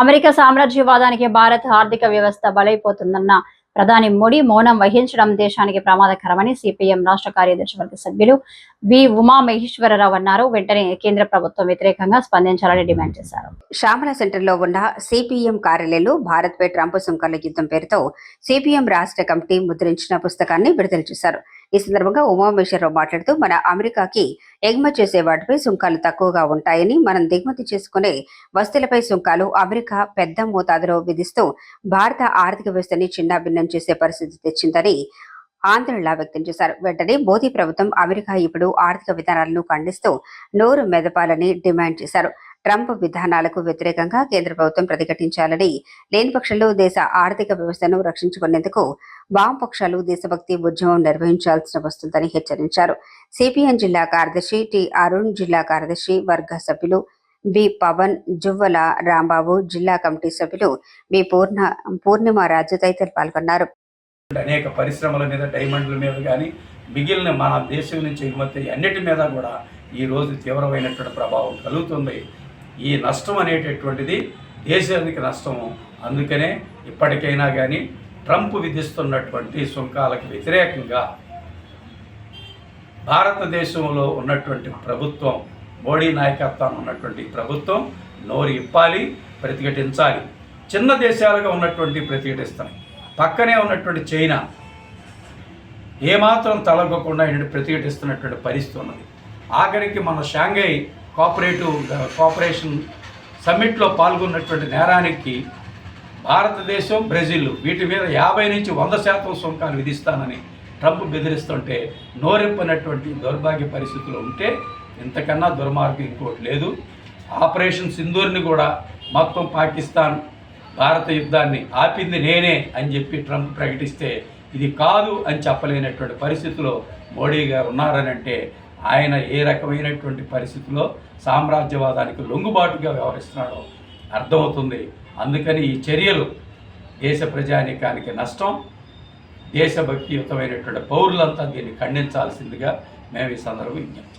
America సామ్రాజ్యవాదానికి Bharat ఆర్థిక వ్యవస్థ బలైపోతుందన్న ప్రధాని మోడీ మౌనం వహించడం దేశానికి ప్రమాదకరమని సిపిఎం రాష్ట్ర కార్యదర్శి వర్గ సభ్యులు వి ఉమామహేశ్వరరావు అన్నారు. వెంటనే కేంద్ర ప్రభుత్వం వ్యతిరేకంగా స్పందించాలని డిమాండ్ చేశారు. శ్యామల సెంటర్లో ఉన్న సిపిఎం కార్యాలయంలో భారత్పై ట్రంప్ సుంకర్ల యుద్ధం పేరుతో సిపిఎం రాష్ట్ర కమిటీ ముద్రించిన పుస్తకాన్ని విడుదల చేశారు. ఈ సందర్భంగా ఉమామేశ్వరరావు మాట్లాడుతూ మన అమెరికాకి ఎగుమతి చేసే వాటిపై సుంకాలు తక్కువగా ఉంటాయని మనం దిగుమతి చేసుకునే వస్తువులపై సుంకాలు అమెరికా పెద్ద మోతాదులో విధిస్తూ భారత ఆర్థిక వ్యవస్థని చిన్నాభిన్నం చేసే పరిస్థితి తెచ్చిందని ఆందోళన వ్యక్తం చేశారు. వెంటనే మోదీ ప్రభుత్వం అమెరికా ఇప్పుడు ఆర్థిక విధానాలను ఖండిస్తూ నోరు మెదపాలని డిమాండ్ చేశారు. ట్రంప్ విధానాలకు వ్యతిరేకంగా కేంద్ర ప్రభుత్వం ప్రతిఘటించాలని లేని పక్షంలో దేశ ఆర్థిక వ్యవస్థను రక్షించుకునేందుకు వామపక్షాలు దేశభక్తి ఉద్యమం నిర్వహించాల్సిన వస్తుందని హెచ్చరించారు. సిపిఎం జిల్లా కార్యదర్శి టి అరుణ్ జిల్లా కార్యదర్శి వర్గ సభ్యులు బి పవన్ జువ్వల రాంబాబు జిల్లా కమిటీ సభ్యులు బి పూర్ణ పూర్ణిమ రాజు తదితరులు పాల్గొన్నారు. అనేక పరిశ్రమల మీద డైమండ్ల మీద కానీ మిగిలిన మన దేశం నుంచి ఎగుమతి అన్నిటి మీద కూడా ఈరోజు తీవ్రమైనటువంటి ప్రభావం కలుగుతుంది. ఈ నష్టం అనేటటువంటిది దేశానికి నష్టము. అందుకనే ఇప్పటికైనా కానీ ట్రంప్ విధిస్తున్నటువంటి సుంకాలకు వ్యతిరేకంగా భారతదేశంలో ఉన్నటువంటి ప్రభుత్వం మోడీ నాయకత్వం ఉన్నటువంటి ప్రభుత్వం నోరు ఇప్పాలి ప్రతిఘటించాలి. చిన్న దేశాలుగా ఉన్నటువంటి ప్రతిఘటిస్తాం పక్కనే ఉన్నటువంటి చైనా ఏమాత్రం తలగకుండా ప్రతిఘటిస్తున్నటువంటి పరిస్థితి ఉన్నది. ఆఖరికి మన షాంఘై కోఆపరేటివ్ కోఆపరేషన్ సమ్మిట్లో పాల్గొన్నటువంటి నేరానికి భారతదేశం బ్రెజిల్ వీటి మీద యాభై నుంచి వంద శాతం సుంకాలు విధిస్తానని ట్రంప్ బెదిరిస్తుంటే నోరెప్పనటువంటి దౌర్భాగ్య పరిస్థితులు ఉంటే ఇంతకన్నా దుర్మార్గం ఇంకోటి లేదు. ఆపరేషన్ సింధూర్ని కూడా మొత్తం పాకిస్తాన్ భారత యుద్ధాన్ని ఆపింది నేనే అని చెప్పి ట్రంప్ ప్రకటిస్తే ఇది కాదు అని చెప్పలేనటువంటి పరిస్థితిలో మోడీ గారు ఉన్నారనంటే ఆయన ఏ రకమైనటువంటి పరిస్థితిలో సామ్రాజ్యవాదానికి లొంగుబాటుగా వ్యవహరిస్తున్నాడో అర్థమవుతుంది. అందుకని ఈ చర్యలు దేశ ప్రజానీకానికి నష్టం దేశభక్తియుతమైనటువంటి పౌరులంతా దీన్ని ఖండించాల్సిందిగా మేము ఈ సందర్భం విజ్ఞప్తి